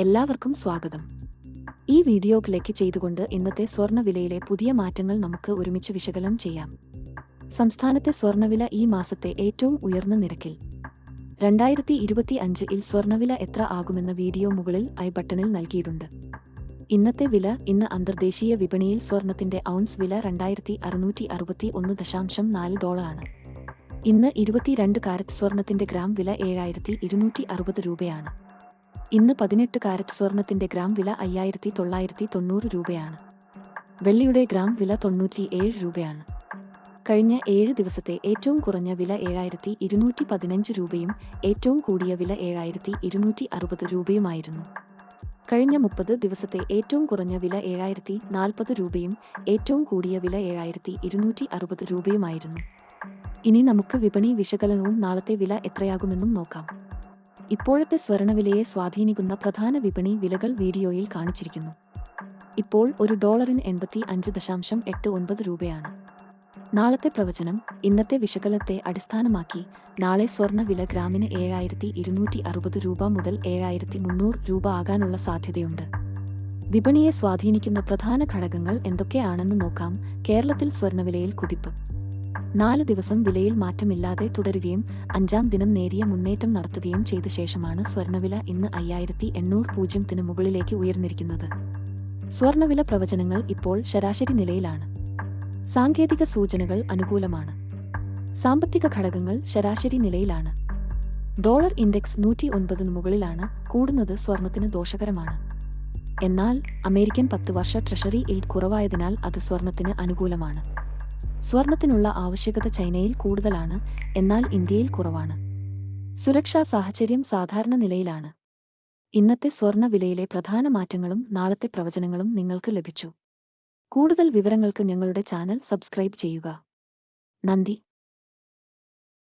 എല്ലാവർക്കും സ്വാഗതം. ഈ വീഡിയോ ക്ലിക്ക് ചെയ്തുകൊണ്ട് ഇന്നത്തെ സ്വർണവിലയിലെ പുതിയ മാറ്റങ്ങൾ നമുക്ക് ഒരുമിച്ച് വിശകലനം ചെയ്യാം. സംസ്ഥാനത്തെ സ്വർണവില ഈ മാസത്തെ ഏറ്റവും ഉയർന്ന നിരക്കിൽ. രണ്ടായിരത്തി ഇരുപത്തി അഞ്ചിൽ സ്വർണവില എത്ര ആകുമെന്ന വീഡിയോ മുകളിൽ ഐ ബട്ടണിൽ നൽകിയിട്ടുണ്ട്. ഇന്നത്തെ വില ഇന്ന് അന്തർദേശീയ വിപണിയിൽ സ്വർണത്തിന്റെ ഔൺസ് വില രണ്ടായിരത്തി അറുന്നൂറ്റി അറുപത്തി ഒന്ന് ദശാംശം നാല് ഡോളറാണ്. ഇന്ന് ഇരുപത്തിരണ്ട് കാരറ്റ് സ്വർണത്തിന്റെ ഗ്രാം വില ഏഴായിരത്തി ഇരുന്നൂറ്റി അറുപത് രൂപയാണ്. ഇന്ന് പതിനെട്ട് കാരറ്റ് സ്വർണത്തിന്റെ ഗ്രാം വില അയ്യായിരത്തി തൊള്ളായിരത്തി തൊണ്ണൂറ് രൂപയാണ്. വെള്ളിയുടെ ഗ്രാം വില തൊണ്ണൂറ്റി ഏഴ് രൂപയാണ്. കഴിഞ്ഞ ഏഴ് ദിവസത്തെ ഏറ്റവും കുറഞ്ഞ വില ഏഴായിരത്തി ഇരുന്നൂറ്റി പതിനഞ്ച് രൂപയും ഏറ്റവും കൂടിയ വില ഏഴായിരത്തി ഇരുന്നൂറ്റി അറുപത് രൂപയുമായിരുന്നു. കഴിഞ്ഞ മുപ്പത് ദിവസത്തെ ഏറ്റവും കുറഞ്ഞ വില ഏഴായിരത്തി നാൽപ്പത് രൂപയും ഏറ്റവും കൂടിയ വില ഏഴായിരത്തി ഇരുന്നൂറ്റി അറുപത് രൂപയുമായിരുന്നു. ഇനി നമുക്ക് വിപണി വിശകലനവും നാളത്തെ വില എത്രയാകുമെന്നും നോക്കാം. ഇപ്പോഴത്തെ സ്വർണവിലയെ സ്വാധീനിക്കുന്ന പ്രധാന വിപണി വിലകൾ വീഡിയോയിൽ കാണിച്ചിരിക്കുന്നു. ഇപ്പോൾ ഒരു ഡോളറിന് എൺപത്തി അഞ്ച് ദശാംശം എട്ട് ഒൻപത് രൂപയാണ്. നാളത്തെ പ്രവചനം ഇന്നത്തെ വിശകലത്തെ അടിസ്ഥാനമാക്കി നാളെ സ്വർണ വില ഗ്രാമിന് ഏഴായിരത്തി ഇരുന്നൂറ്റി അറുപത് രൂപ മുതൽ ഏഴായിരത്തി മുന്നൂറ് രൂപ ആകാനുള്ള സാധ്യതയുണ്ട്. വിപണിയെ സ്വാധീനിക്കുന്ന പ്രധാന ഘടകങ്ങൾ എന്തൊക്കെയാണെന്ന് നോക്കാം കേരളത്തിൽ സ്വർണവിലയിൽ കുതിപ്പ്. നാല് ദിവസം വിലയിൽ മാറ്റമില്ലാതെ തുടരുകയും അഞ്ചാം ദിനം നേരിയ മുന്നേറ്റം നടത്തുകയും ചെയ്ത ശേഷമാണ് സ്വർണവില ഇന്ന് അയ്യായിരത്തി എണ്ണൂറ് പൂജ്യത്തിന് മുകളിലേക്ക് ഉയർന്നിരിക്കുന്നത്. സ്വർണവില പ്രവചനങ്ങൾ ഇപ്പോൾ ശരാശരി നിലയിലാണ്. സാങ്കേതിക സൂചനകൾ അനുകൂലമാണ്. സാമ്പത്തിക ഘടകങ്ങൾ ശരാശരി നിലയിലാണ്. ഡോളർ ഇൻഡെക്സ് നൂറ്റി ഒൻപതിന് മുകളിലാണ് കൂടുന്നത് സ്വർണത്തിന് ദോഷകരമാണ്. എന്നാൽ അമേരിക്കൻ പത്ത് വർഷ ട്രഷറി ഇൽ കുറവായതിനാൽ അത് സ്വർണത്തിന് അനുകൂലമാണ്. സ്വർണത്തിനുള്ള ആവശ്യകത ചൈനയിൽ കൂടുതലാണ് എന്നാൽ ഇന്ത്യയിൽ കുറവാണ്. സുരക്ഷാ സാഹചര്യം സാധാരണ നിലയിലാണ്. ഇന്നത്തെ സ്വർണ വിലയിലെ പ്രധാന മാറ്റങ്ങളും നാളത്തെ പ്രവചനങ്ങളും നിങ്ങൾക്ക് ലഭിച്ചു. കൂടുതൽ വിവരങ്ങൾക്ക് ഞങ്ങളുടെ ചാനൽ സബ്സ്ക്രൈബ് ചെയ്യുക. നന്ദി.